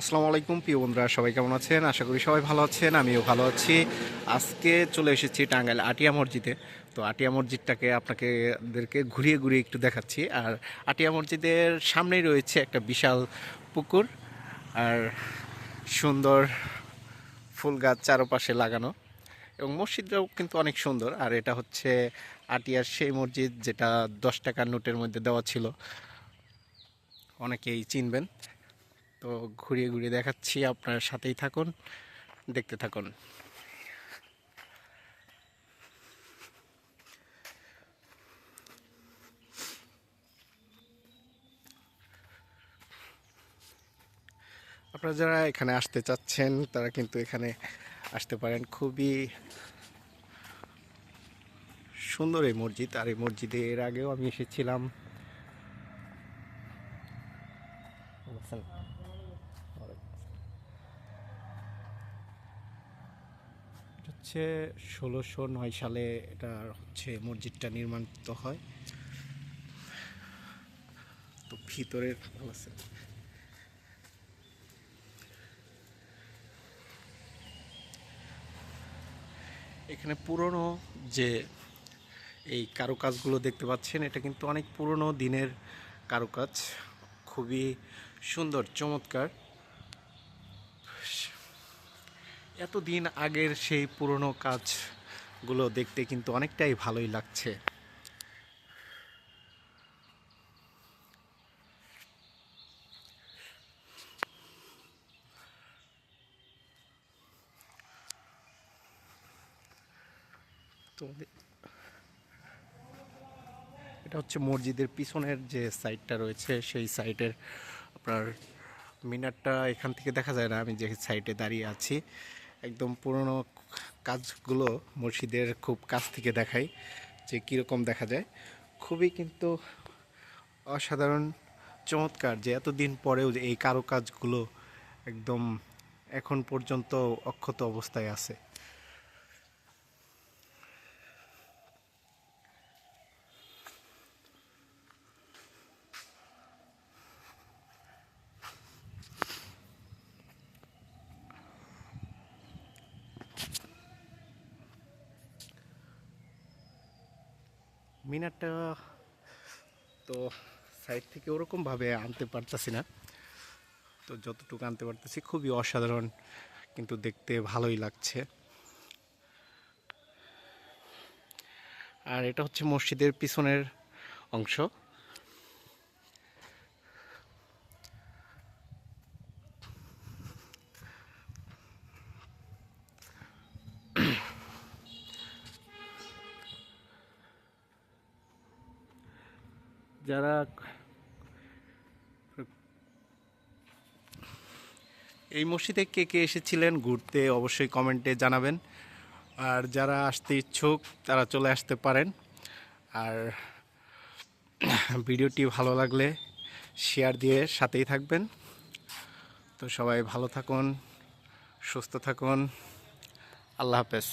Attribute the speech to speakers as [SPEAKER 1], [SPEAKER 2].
[SPEAKER 1] আসসালামু আলাইকুম, প্রিয় বন্ধুরা, সবাই কেমন আছেন? আশা করি সবাই ভালো আছেন, আমিও ভালো আছি। আজকে চলে এসেছি টাঙ্গাইল আটিয়া মসজিদে। তো আটিয়া মসজিদটাকে আপনাকে দেরকে ঘুরিয়ে ঘুরিয়ে একটু দেখাচ্ছি। আর আটিয়া মসজিদের সামনেই রয়েছে একটা বিশাল পুকুর আর সুন্দর ফুল গাছ চারপাশে লাগানো। এবং মসজিদটাও কিন্তু অনেক সুন্দর। আর এটা হচ্ছে আটিয়ার সেই মসজিদ যেটা দশ টাকার নোটের মধ্যে দেওয়া ছিল। অনেকেই চিনবেন। তো ঘুরিয়ে ঘুরিয়ে দেখাচ্ছি। আপনার সাথেই থাকুন, দেখতে থাকুন। আপনারা যারা এখানে আসতে চাচ্ছেন, তারা কিন্তু এখানে আসতে পারেন। খুবই সুন্দর এই মসজিদ। আর এই মসজিদে এর আগেও আমি এসেছিলাম। হচ্ছে ষোলোশো নয় সালে এটা হচ্ছে মসজিদটা নির্মাণিত হয়। তো ভিতরের আছে। এখানে পুরনো যে এই কারুকাজগুলো দেখতে পাচ্ছেন, এটা কিন্তু অনেক পুরনো দিনের কারুকাজ। খুবই সুন্দর, চমৎকার। এতদিন আগের সেই পুরনো কাজগুলো দেখতে কিন্তু অনেকটাই ভালোই লাগছে। এটা হচ্ছে মসজিদের পিছনের যে সাইডটা রয়েছে, সেই সাইডের আপনার মিনারটা এখান থেকে দেখা যায় না, আমি যে সাইডে দাঁড়িয়ে আছি। একদম পুরনো কাজগুলো মসজিদের খুব কাছ থেকে দেখাই যে কীরকম দেখা যায়। খুবই কিন্তু অসাধারণ, চমৎকার যে এতদিন পরেও যে এই কারুকাজগুলো একদম এখন পর্যন্ত অক্ষত অবস্থায় আছে। মিনারটা তো সাইড থেকে ওরকমভাবে আনতে পারতেছি না। তো যতটুকু আনতে পারতেছি খুবই অসাধারণ, কিন্তু দেখতে ভালোই লাগছে। আর এটা হচ্ছে মসজিদের পিছনের অংশ। যারা এই মসজিদে কে কে এসেছিলেন ঘুরতে অবশ্যই কমেন্টে জানাবেন। আর যারা আসতে ইচ্ছুক, তারা চলে আসতে পারেন। আর ভিডিওটি ভালো লাগলে শেয়ার দিয়ে সাথেই থাকবেন। তো সবাই ভালো থাকুন, সুস্থ থাকুন। আল্লাহ হাফেজ।